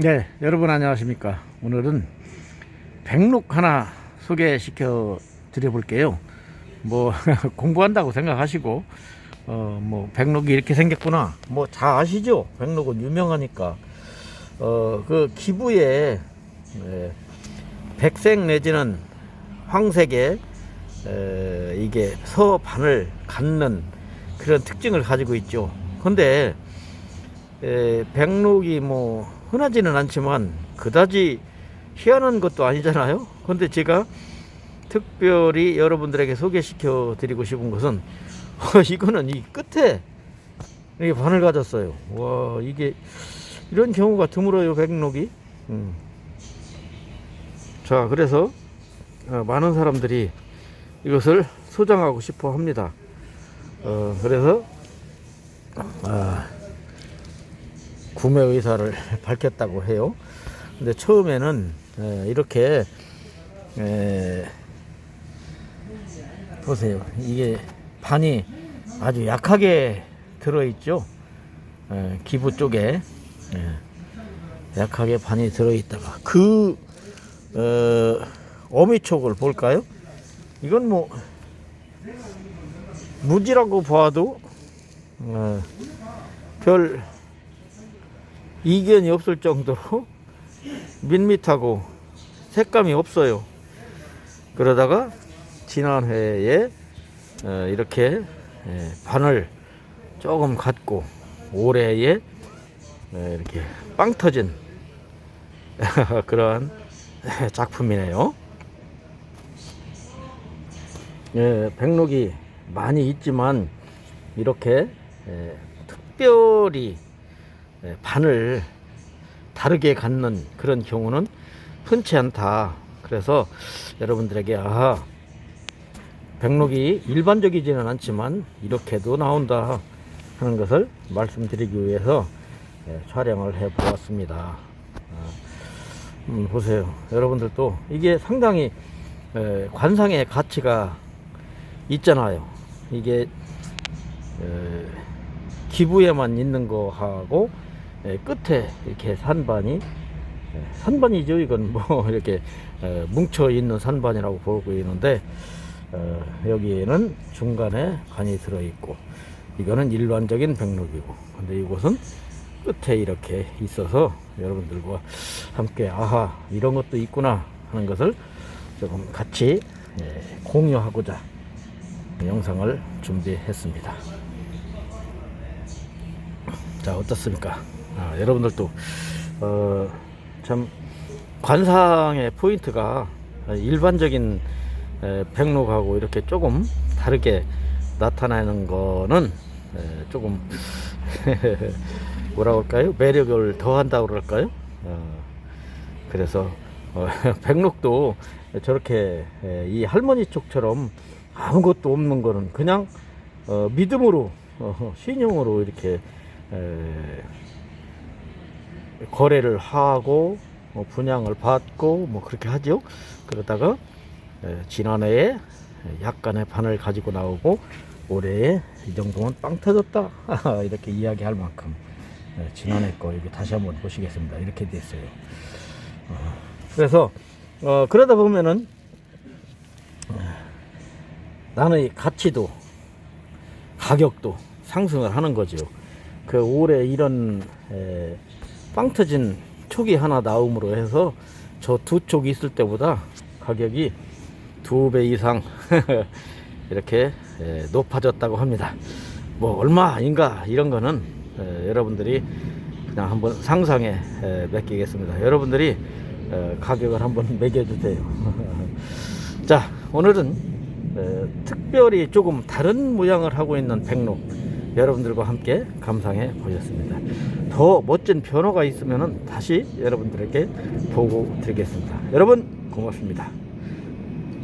네, 여러분 안녕하십니까. 오늘은 백록 하나 소개시켜 드려 볼게요. 뭐 공부한다고 생각하시고 어 뭐 백록이 이렇게 생겼구나. 뭐 다 아시죠? 백록은 유명하니까. 어 그 기부에 예, 백색 내지는 황색의 에, 이게 서반을 갖는 그런 특징을 가지고 있죠. 근데 에, 백록이 뭐 흔하지는 않지만 그다지 희한한 것도 아니잖아요. 근데 제가 특별히 여러분들에게 소개시켜 드리고 싶은 것은 어, 이거는 이 끝에 이게 반을 가졌어요. 와 이게 이런 경우가 드물어요 백록이. 음. 자 그래서 어, 많은 사람들이 이것을 소장하고 싶어 합니다. 어, 그래서 아, 구매 의사를 밝혔다고 해요. 근데 처음에는 에, 이렇게 에, 보세요. 이게 반이 아주 약하게 들어있죠. 에, 기부 쪽에 에, 약하게 반이 들어있다가 그 어, 어미촉을 볼까요? 이건 뭐 무지라고 봐도 어, 별 이견이 없을 정도로 밋밋하고 색감이 없어요. 그러다가 지난 해에 어, 이렇게 예, 반을 조금 갖고 올해에 예, 이렇게 빵 터진 그러한 작품이네요. 예, 백록이 많이 있지만 이렇게 예, 특별히 예, 반을 다르게 갖는 그런 경우는 흔치 않다. 그래서 여러분들에게 아 백록이 일반적이지는 않지만 이렇게도 나온다 하는 것을 말씀드리기 위해서 예, 촬영을 해 보았습니다. 아, 음, 보세요. 여러분들도 이게 상당히 에, 관상의 가치가 있잖아요. 이게 에, 기부에만 있는 거하고 에, 끝에 이렇게 산반이 에, 산반이죠. 이건 뭐 이렇게 에, 뭉쳐 있는 산반이라고 보고 있는데 어, 여기에는 중간에 관이 들어 있고 이거는 일반적인 백록이고 근데 이곳은 끝에 이렇게 있어서 여러분들과 함께 아하 이런 것도 있구나 하는 것을 조금 같이 예, 공유하고자 영상을 준비했습니다. 자 어떻습니까? 아, 여러분들도 어, 참 관상의 포인트가 일반적인 에, 백록하고 이렇게 조금 다르게 나타나는 거는 에, 조금 뭐라 그럴까요? 매력을 더한다고 그럴까요? 어, 그래서 어, 백록도 저렇게 에, 이 할머니 쪽처럼 아무것도 없는 거는 그냥 어, 믿음으로 어, 신용으로 이렇게 에, 거래를 하고 뭐 분양을 받고 뭐 그렇게 하죠. 그러다가 에, 지난해에 약간의 반을 가지고 나오고 올해에 이 정도면 빵 터졌다 이렇게 이야기할 만큼 에, 지난해 거 여기 다시 한번 보시겠습니다. 이렇게 됐어요. 어, 그래서 어, 그러다 보면은 어, 나는 이 가치도 가격도 상승을 하는 거죠. 그 올해 이런 에, 빵 터진 촉이 하나 나옴으로 해서 저 두 촉이 있을 때보다 가격이 두 배 이상 이렇게 에, 높아졌다고 합니다. 뭐 얼마인가 이런 거는 에, 여러분들이 그냥 한번 상상에 에, 맡기겠습니다. 여러분들이 에, 가격을 한번 매겨주세요. 자 오늘은 에, 특별히 조금 다른 모양을 하고 있는 백록 여러분들과 함께 감상해 보셨습니다. 더 멋진 변화가 있으면 다시 여러분들에게 보고 드리겠습니다. 여러분 고맙습니다.